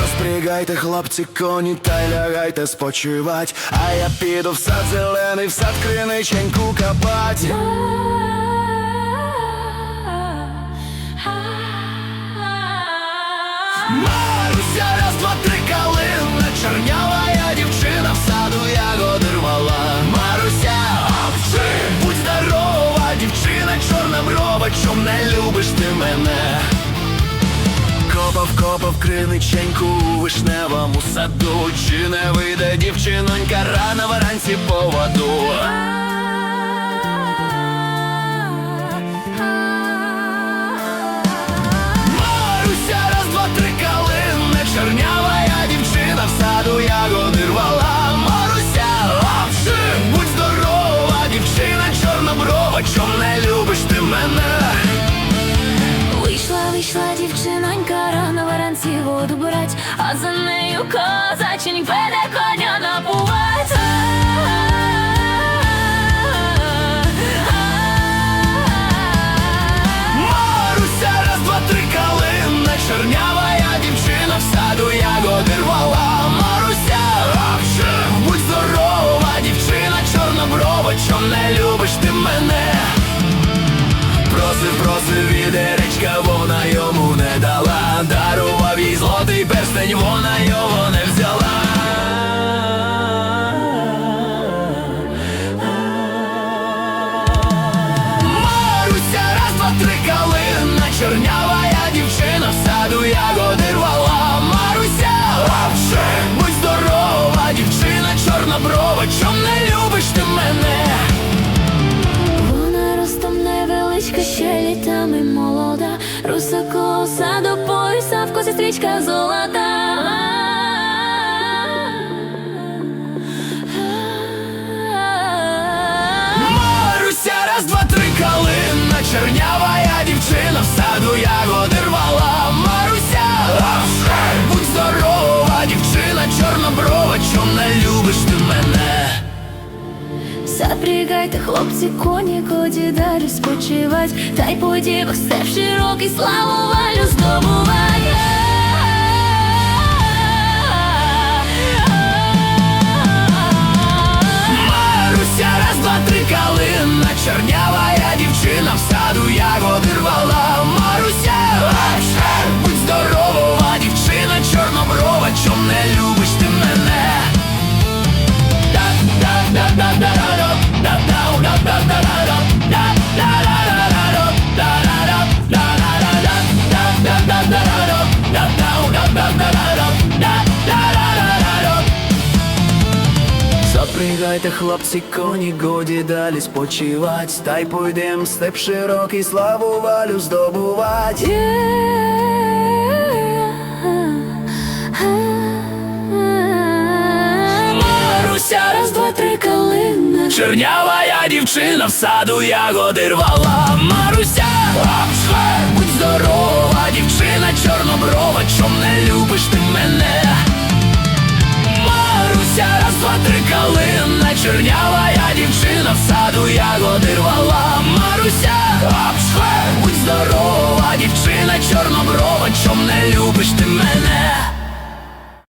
Розпрягайте, хлопці, коні та й лягайте спочивать, а я піду в сад зелений, в сад криниченьку копать. Чом не любиш ти мене? Копав, копав криниченьку у вишневому саду, чи не вийде дівчинонька рано вранці по воду? Маруся, раз, два, три калина, чорнява я дівчина, в саду ягоди. Маруся, овчи, будь здорова, дівчина, чорноброва, чом не любиш воду брать, а за нею козачень веде коня напувать. Маруся, раз, два, три калина, чорнява я дівчина, в саду ягоди рвала. Маруся, овче, будь здорова, дівчина, чорноброва, чом не любиш ти мене? Ягоди рвала. Маруся, овче, будь здорова, дівчина, чорноброва, чом не любиш ти мене? Вона ростом невеличка, ще літами молода, руса коса до пояса, в косі стрічка золота. Маруся, раз, два, три калина, чернява я дівчина, в саду ягоди рвала. Будь здорова, дівчина, чорноброва, чом не любиш ти мене? Запрягайте, хлопці, коні, коді далі спочивать, та й подібах все в широкий, славу валю здобувать. Запрягайте, хлопці, коні, годі далі спочивать, та й пойдем степ широкий, славу валю здобувать. Маруся, раз, два, три калина Чернява я дівчина, в саду ягоди рвала Чернявая я дівчина в саду ягоди рвала.